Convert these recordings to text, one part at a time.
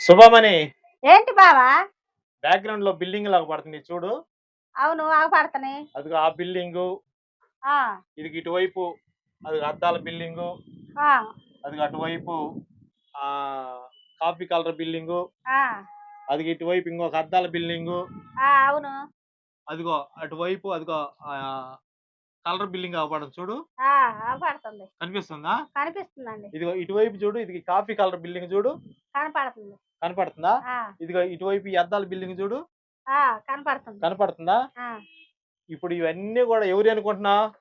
శుభమని. ఏంటి బావా? బ్యాక్గ్రౌండ్లో బిల్డింగ్ లాగా పడుతుంది చూడు. అవును ఆగపడతానే అది ఆ బిల్డింగ్. ఇది ఇటువైపు అది అద్దాల బిల్డింగ్. అది అటువైపు ఆ కాఫీ కలర్ బిల్డింగ్. అది ఇటువైపు ఇంకొక అద్దాల బిల్డింగ్. అవును. అదిగో అటువైపు అదిగో కలర్ బిల్డింగ్ అవపడదు చూడు. కనిపిస్తుందా? కనిపిస్తుందండి. ఇదిగో ఇటువైపు చూడు ఇది కాఫీ కలర్ బిల్డింగ్ చూడు. కనపడుతుంది. కనపడుతుందా? ఇదిగో ఇటువైపు అద్దాల బిల్డింగ్ చూడు. ఆ, కనపడుతుంది. కనపడుతుందా. ఇప్పుడు ఇవన్నీ కూడా ఎవరి అనుకుంటున్నా?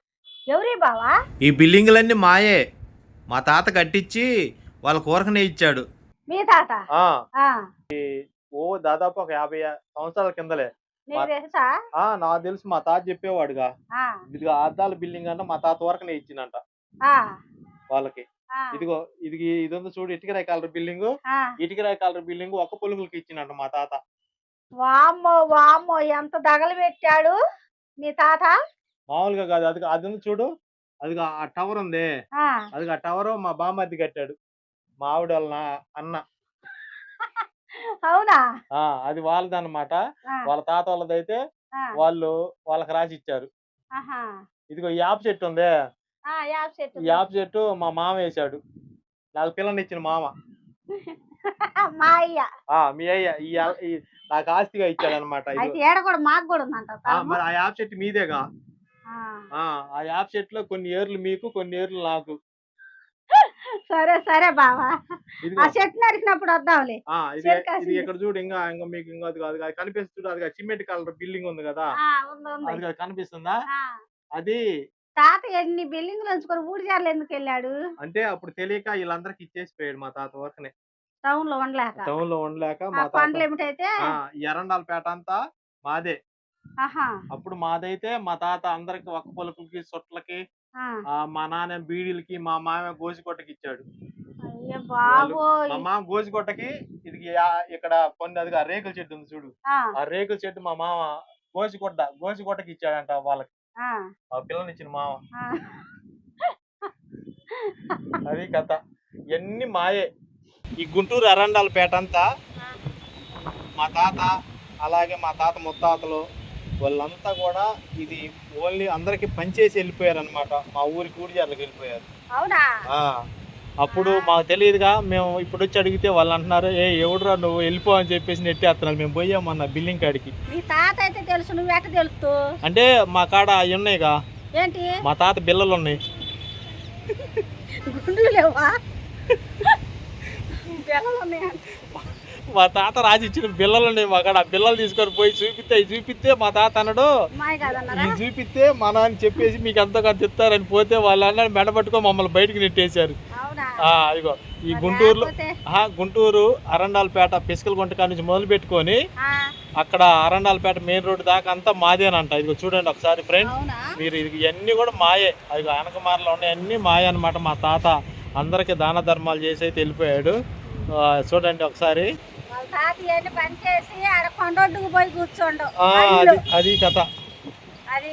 ఎవరి బావా? ఈ బిల్డింగులన్నీ మాయే. మా తాత కట్టించి వాళ్ళ కూరకనే ఇచ్చాడు. మీ తాత? ఆ. ఆ, ఓ దాదాపు ఒక యాభై సంవత్సరాల కిందలే. నీకు తెలుసా? ఆ నాకు తెలుసు. మా తాత చెప్పేవాడుగా. ఇదిగో అద్దాల బిల్డింగ్ అంటే మా తాత వరకునే ఇచ్చిందంట ఆ, వాళ్ళకి. ఇదిగో ఇది ఇది ఉంది చూడు ఇటుకరాయి కలర్ బిల్డింగ్. ఇటుకరాయి కలర్ బిల్డింగ్ ఒక్క పొలుగులకి ఇచ్చిందంట మా తాత. వామ్మో వామ్మో ఎంత దగలు పెట్టాడు మీ తాత? మామూలుగా కాదు. అది అది ఉంది చూడు. అది ఆ టవర్ ఉంది. అది ఆ టవర్ మా బామ్మర్ది కట్టాడు. మా ఆవిడ అన్న. అవునా? ఆ! అది వాళ్ళది అన్నమాట ఆ, వాళ్ళ తాత వాళ్ళదైతే వాళ్ళు వాళ్ళకి రాసి ఇచ్చారు. ఇదిగో యాప్ చెట్టు ఉంది. యాప చెట్టు మా మామ వేశాడు నాకు పిల్లనిచ్చిన మామ. మా అయ్య. మీ నాకు ఆస్తిగా ఇచ్చాడు అనమాట మాకు కూడా. మరి ఆ యాప్ చెట్టు మీదేగా. ఆ యాప్ చెట్టులో కొన్ని ఏర్లు మీకు కొన్ని ఏర్లు నాకు. సరే సరే బావా. ఆ చెట్టు నరికినప్పుడు వద్దాంలే. ఆ ఇది. ఇక్కడ చూడు ఇంకా ఇంకా మీకు ఇంకా అది కాదు అది కనిపిస్తుంది అది సిమెంట్ కలర్ బిల్డింగ్ ఉంది కదా. ఆ, ఉంది ఉంది. అది కాదు కనిపిస్తుందా? ఆ, అది తాత ఎన్ని బిల్డింగ్లు ఉంచుకొని ఊడిజార్లు ఎందుకు వెళ్ళాడు? అంటే అప్పుడు తెలియక వీళ్ళందరికి ఇచ్చేసి పోయాడు మా తాత వరకునే. టౌన్లో ఉండలేక. టౌన్లో ఉండలేక ఆ మా తాత ఏమిటైతే? ఆ, ఈ ఎరండాలపేట అంతా మాదే. ఆహా. అప్పుడు మాదైతే మా తాత అందరికి ఒక్క పొలకులకి సొట్లకి మా నాన్న బీడీలకి మా మామ గోసికొట్టకి ఇచ్చాడు. మా మామ గోసికొట్టకి ఇది ఇక్కడ కొన్ని అది రేకుల చెట్టు ఉంది చూడు. ఆ, రేకుల చెట్టు మా మామ గోసికొట్ట గోసికొట్టకి ఇచ్చాడంట వాళ్ళకి. ఆ, పిల్లని ఇచ్చిన మామ. అది కథ. ఇవన్నీ మాయే. ఈ గుంటూరు అరండాలపేట అంతా మా తాత అలాగే మా తాత ముత్తాతలు వాళ్ళంతా కూడా ఇది ఓన్లీ అందరికి పనిచేసి వెళ్ళిపోయారు అనమాట మా ఊరికి ఊడిజార్లకు వెళ్ళిపోయారు. అవునా? అప్పుడు మాకు తెలియదుగా మేము ఇప్పుడు వచ్చి అడిగితే వాళ్ళు అంటున్నారు ఏ ఎవడురా నువ్వు వెళ్ళిపో అని చెప్పేసి నెట్టేస్తున్నారు. మేము పోయామన్న బిల్డింగ్ కాడికి. మీ తాత అయితే తెలుసు నువ్వు ఎట్ట తెలుస్తూ అంటే మా కాడ అవి ఉన్నాయిగా. ఏంటి? మా తాత బిల్లలు ఉన్నాయి. గుండు లేవా ఉన్నాయంట. మా తాత రాసి ఇచ్చిన బిల్లలు ఉన్నాయి మా కాడ. ఆ బిల్లలు తీసుకొని పోయి చూపిస్తే ఇవి చూపిస్తే మా తాత అన్నాడు ఇవి చూపిస్తే మా నాన్న చెప్పేసి మీకు ఎంతో కొంత ఇస్తారని పోతే వాళ్ళు అన్నాడు మెడ పట్టుకొని మమ్మల్ని బయటికి నెట్టేశారు. ఇదిగో ఈ గుంటూరులో గుంటూరు అరండాలపేట పిసికల గుంట కాడ నుంచి మొదలు పెట్టుకొని అక్కడ అరండాలపేట మెయిన్ రోడ్ దాకా అంతా మాదేనంట. ఇదిగో చూడండి ఒకసారి ఫ్రెండ్ మీరు ఇది ఇవన్నీ కూడా మాయే. అది వెనకమారలో ఉన్నాయి అన్ని మాయ అనమాట మా తాత. అందరికి దాన ధర్మాలు చేసి అయితే వెళ్ళిపోయాడు. చూడండి ఒకసారి. అది కథ. అది.